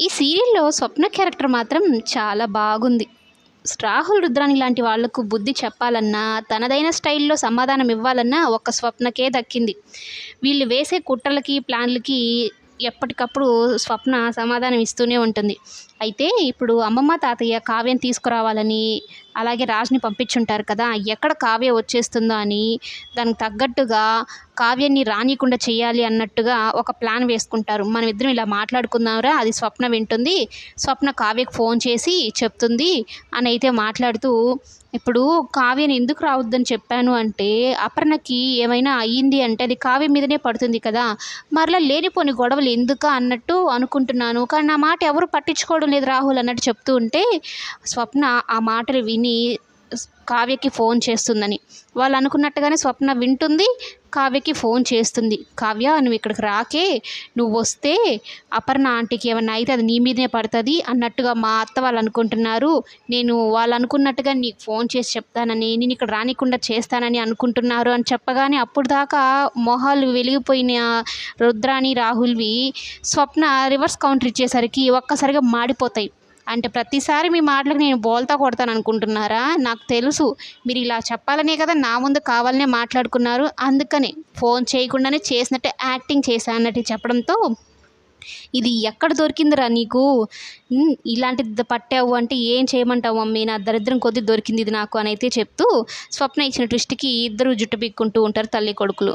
ఈ సీరియల్లో స్వప్న క్యారెక్టర్ మాత్రం చాలా బాగుంది. రాహుల్ రుద్రాని లాంటి వాళ్ళకు బుద్ధి చెప్పాలన్నా తనదైన స్టైల్లో సమాధానం ఇవ్వాలన్నా ఒక్క స్వప్నకే దక్కింది. వీళ్ళు వేసే కుట్రలకి ప్లాన్లకి ఎప్పటికప్పుడు స్వప్న సమాధానం ఇస్తూనే ఉంటుంది. అయితే ఇప్పుడు అమ్మమ్మ తాతయ్య కావ్యం తీసుకురావాలని అలాగే రాజుని పంపించుంటారు కదా ఎక్కడ కావ్య వచ్చేస్తుందో అని దానికి తగ్గట్టుగా కావ్యాన్ని రానియకుండా చేయాలి అన్నట్టుగా ఒక ప్లాన్ వేసుకుంటారు. మనం ఇద్దరం ఇలా మాట్లాడుకుందాంరా అది స్వప్న వింటుంది స్వప్న కావ్యకు ఫోన్ చేసి చెప్తుంది అని అయితే మాట్లాడుతూ ఇప్పుడు కావ్యని ఎందుకు రావద్దని చెప్పాను అంటే అపర్ణకి ఏమైనా అయ్యింది అంటే అది కావ్య మీదనే పడుతుంది కదా మరలా లేనిపోని గొడవలు ఎందుకు అన్నట్టు అనుకుంటున్నాను. కానీ నా మాట ఎవరు పట్టించుకోవడం లేదు రాహుల్ అన్నట్టు చెప్తూ ఉంటే స్వప్న ఆ మాటలు విని కావ్యకి ఫోన్ చేస్తుందని. వాళ్ళు అనుకున్నట్టుగానే స్వప్న వింటుంది కావ్యకి ఫోన్ చేస్తుంది. కావ్య నువ్వు ఇక్కడికి రాకే నువ్వు వస్తే అపర్ణ ఆంటీకి ఏమన్నా అయితే అది నీ మీదనే పడుతుంది అన్నట్టుగా మా అత్త వాళ్ళు అనుకుంటున్నారు. నేను వాళ్ళు అనుకున్నట్టుగా నీకు ఫోన్ చేసి చెప్తానని నేను ఇక్కడ రానికుండా చేస్తానని అనుకుంటున్నారు అని చెప్పగానే అప్పుడు దాకా మొహాలు వెలిగిపోయిన రుద్రాని రాహుల్వి స్వప్న రివర్స్ కౌంటర్ ఇచ్చేసరికి ఒక్కసారిగా మాడిపోతాయి. అంటే ప్రతిసారి మీ మాటలకు నేను బోల్తా కొడతాను అనుకుంటున్నారా? నాకు తెలుసు. మీరు ఇలా చెప్పాలనే కదా నా ముందు కావాలనే మాట్లాడుకున్నారు. అందుకనే ఫోన్ చేయకుండానే చేసినట్టే యాక్టింగ్ చేశానట్టు అన్నట్టు చెప్పడంతో ఇది ఎక్కడ దొరికిందిరా నీకు? ఇలాంటిది పట్టావు అంటే ఏం చేయమంటావు మమ్మీ? నా దరిద్రం కొద్ది దొరికింది ఇది నాకు అని అయితే చెప్తూ స్వప్న ఇచ్చిన ట్విస్ట్కి ఇద్దరు జుట్టు పీక్కుంటూ ఉంటారు తల్లి కొడుకులు.